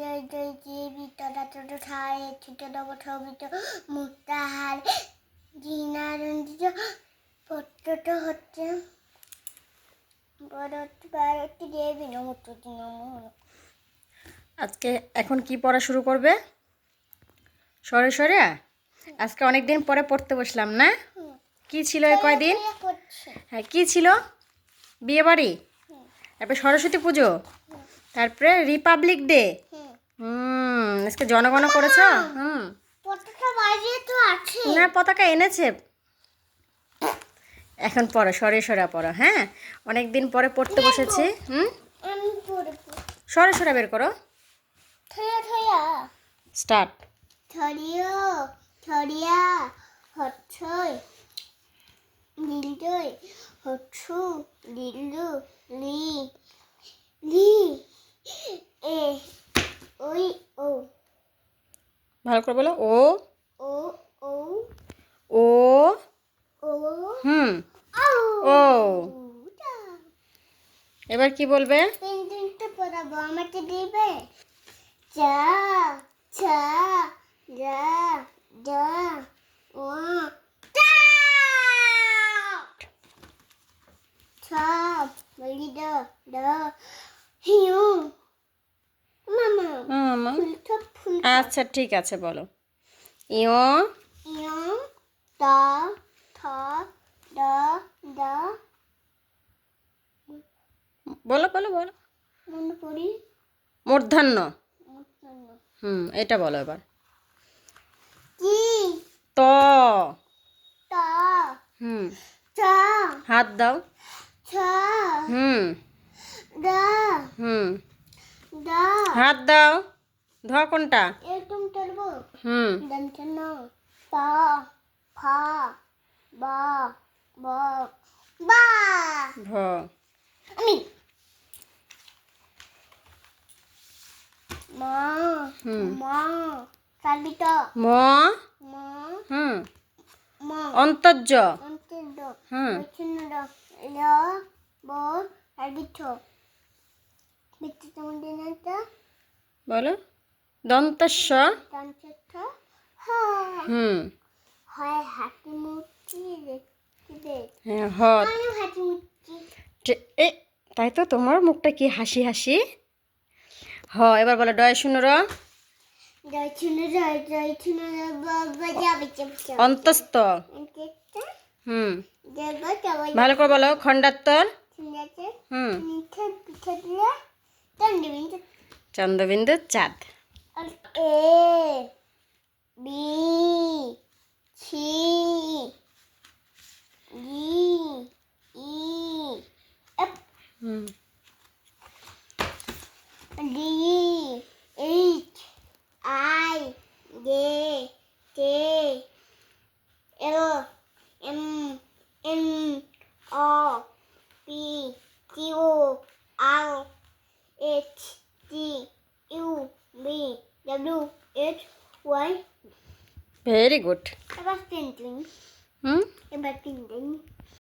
জয় জয় যে বিতরা ছোট ঠায় ছোট নব ছবিত মুক্তাহার। জিনারঞ্জিত পত্রত হচ্ছে দেবী নম। আজকে এখন কি পড়া শুরু করবে? সরে সরে? আজকে অনেক দিন পরে পড়তে বসলাম না? কি ছিল কয়দিন? হ্যাঁ কি ছিল? বিয়ে বাড়ি তারপরে সরস্বতী পুজো? তারপরে রিপাবলিক ডে? হুম আজকে জনগণ করেছ? হুম। পতাকা বাইরে তো আছে। না পতাকা এনেছে। এখন পড়ো সরে সরে পড়ো হ্যাঁ? অনেক দিন পরে পড়তে বসেছি হুম? সরে সরে বের করো। স্টার্ট। থরিও থরিয়া হচ্ছই। লিলদই হচ্ছু লিলু লি লি এ ওই ও ভালো করে বলো। ও ও ও ও ও হুম ও। এবার কি বলবে? পেন্টিংটা পড়াবো আমাকে দিবে? চা চা যা যা ও সব বলি দ দ হিউ। আচ্ছা ঠিক আছে বলো। থ দ দ বলো বলো বলো। মনে করি মূর্ধান্য। হুম এটা বলো এবার। কি? ত। তা। হুম। চা। হাত দাও। হুম। দা। হুম। দা। হাত দাও। ধ কোনটা? একদম টানবো হুম। দন্তন পা ফা বা বা বা। ভ। আমি। মা হুম। মা সাবিত ম। মা হুম। মা। অন্তর্য। অন্তর হুম। বিচ্ছিন্ন ল ব সাবিত বিচ্ছিন্ন তোমাদের বলো। দন্তস্ব? হুম। হয় হ্যাঁ মুক্তি এ তাই তো তোমার মুখটা কি হাসি হাসি? হ এবার বলো ডয় শূন্য র। যাবে হুম। ভালো করে বলো খণ্ডাত্তর। হুম। চন্দ্রবিন্দু। চাঁদ। A B C D E F. W H Y. Very good. I was painting. Hmm? was painting.